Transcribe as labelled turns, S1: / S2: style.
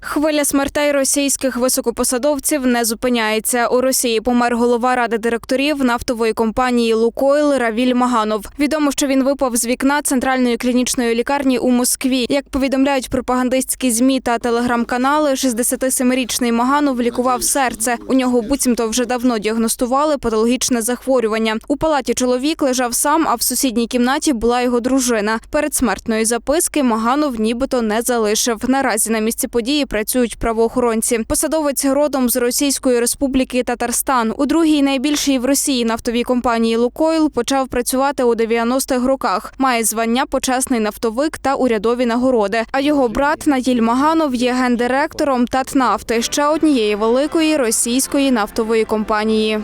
S1: Хвиля смертей російських високопосадовців не зупиняється. У Росії помер голова ради директорів нафтової компанії Лукойл Равіль Маганов. Відомо, що він випав з вікна центральної клінічної лікарні у Москві. Як повідомляють пропагандистські змі та телеграм-канали, 67-річний Маганов лікував серце. У нього буцімто вже давно діагностували патологічне захворювання. У палаті чоловік лежав сам, а в сусідній кімнаті була його дружина. Передсмертної записки Маганов нібито не залишив. Наразі на місці події працюють правоохоронці. Посадовець родом з Російської Республіки Татарстан. У другій найбільшій в Росії нафтовій компанії Лукойл почав працювати у 90-х роках. Має звання почесний нафтовик та урядові нагороди. А його брат Наділь Маганов є гендиректором Татнафти ще однієї великої російської нафтової компанії.